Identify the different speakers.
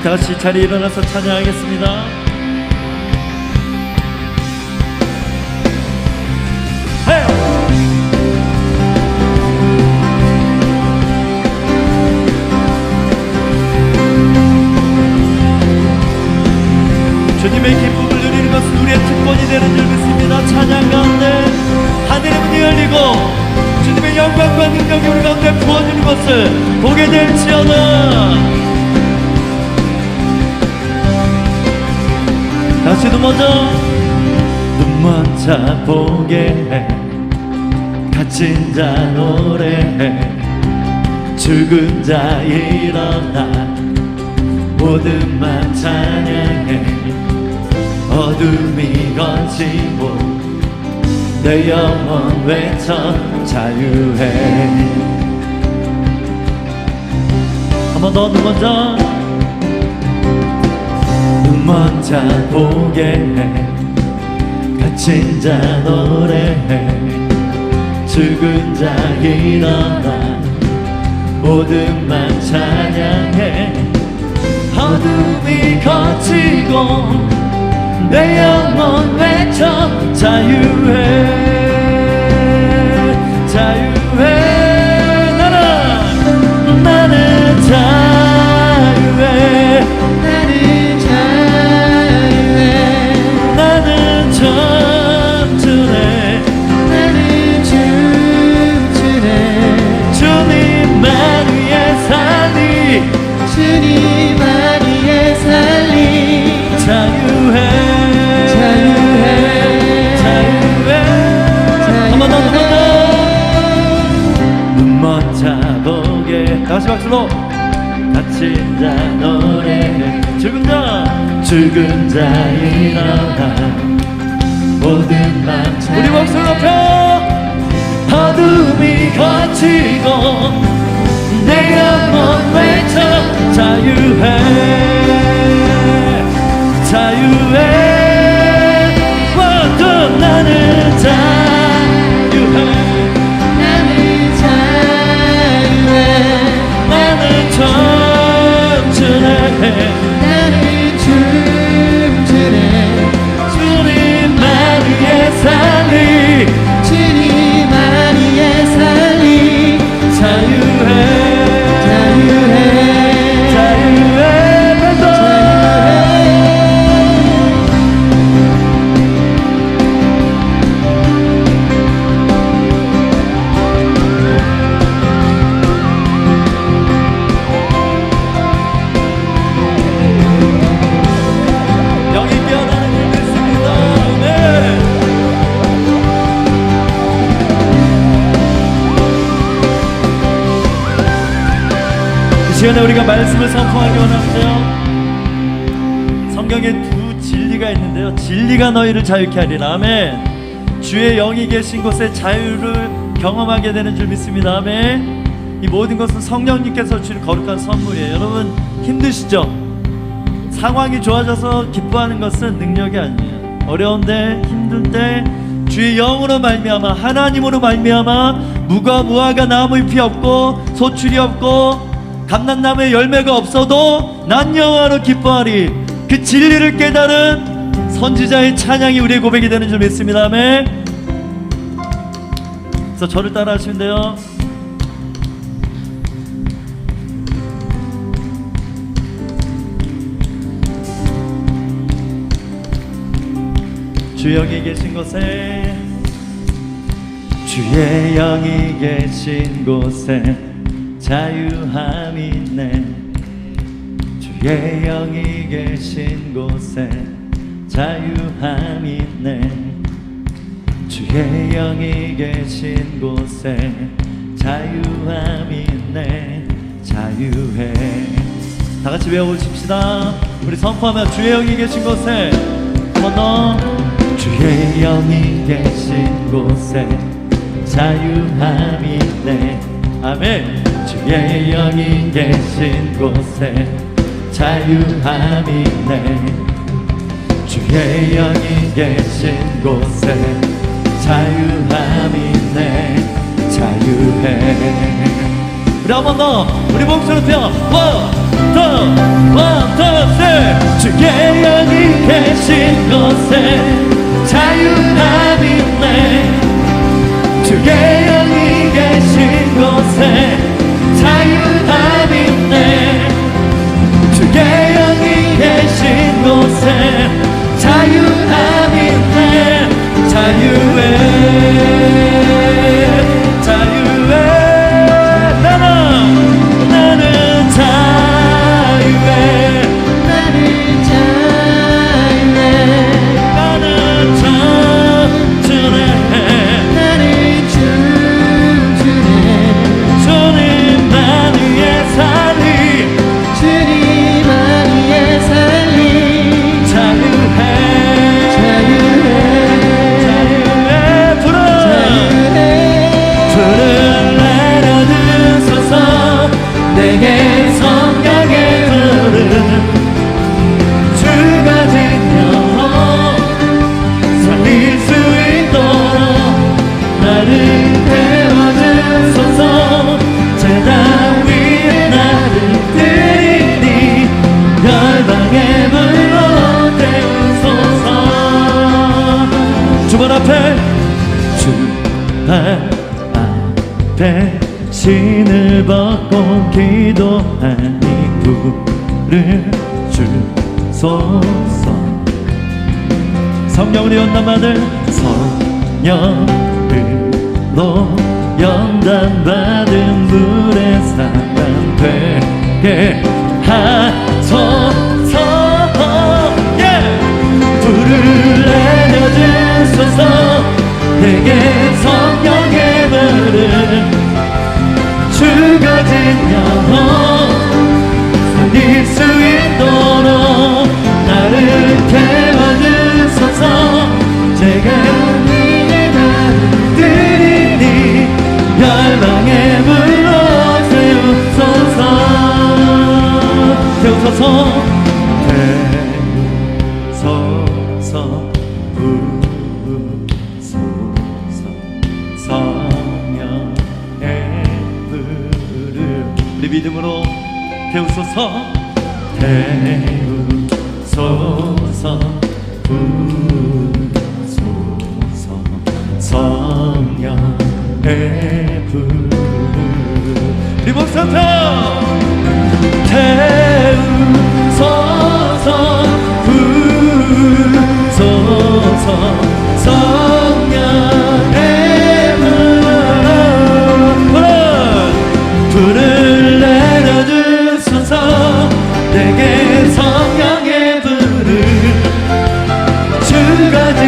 Speaker 1: 우리 다 같이 자리에 일어나서 찬양하겠습니다. 주님의 기쁨을 누리는 것은 우리의 특권이 되는 줄 믿습니다. 찬양 가운데 하늘의 문이 열리고 주님의 영광과 능력이 우리 가운데 부어지는 것을 보게 될지어다. 다시 눈 먼저 눈 먼저 보게 해. 갇힌 자 노래해. 죽은 자 일어나. 모든 맘 찬양해. 어둠이 거치고 내 영혼 외쳐 자유해. 한 번 더 눈 먼저 눈 먼저 보게 해. 갇힌 자 노래해. 죽은 자 일어나 모든 맘 찬양해. 어둠이 거치고 내 영혼 외쳐 자유해 죽은 자 일어나 모든 맘 우리 목소리 높여. 어둠이 거치고 내 영혼 외쳐 자유해 자유해 시간에 우리가 말씀을 선포하기 원하는데요. 성경에 두 진리가 있는데요. 진리가 너희를 자유케 하리라. 아멘. 주의 영이 계신 곳에 자유를 경험하게 되는 줄 믿습니다. 아멘. 이 모든 것은 성령님께서 주신 거룩한 선물이에요. 여러분 힘드시죠? 상황이 좋아져서 기뻐하는 것은 능력이 아니에요. 어려운데 힘들 때 주의 영으로 말미암아 하나님으로 말미암아 무과 무화과 나무 잎이 없고 소출이 없고 감람나무에 열매가 없어도 난 여호와로 기뻐하리 그 진리를 깨달은 선지자의 찬양이 우리의 고백이 되는 줄 믿습니다. 그래서 저를 따라 하시면 돼요. 주 영이 계신 곳에 주의 영이 계신 곳에 자유함이 있네. 주의 영이 계신 곳에 자유함이 있네. 주의 영이 계신 곳에 자유함이 있네. 자유해. 다 같이 외워보십시다. 우리 선포하면 주의 영이 계신 곳에 한번 더. 주의 영이 계신 곳에 자유함이 있네. 아멘 주의 영이 계신 곳에 자유함이 네. 주의 영이 계신 곳에 자유함이 있네. 자유해. 우리 한 번 더 우리 목소리로 뛰어. 주의 영이 계신 곳에 자유함이 있네. 주의 영이 계신 곳에 대신을 벗고 기도한 이 부를 주소서. 성령으로 연단받을 성령으로 연단받을 살릴 수 있도록 나를 태워주소서 제가 믿는 나를 드리니 열망의 태우소서 부소서 성령의 불 리복산터! 태우소서 부소서. 순간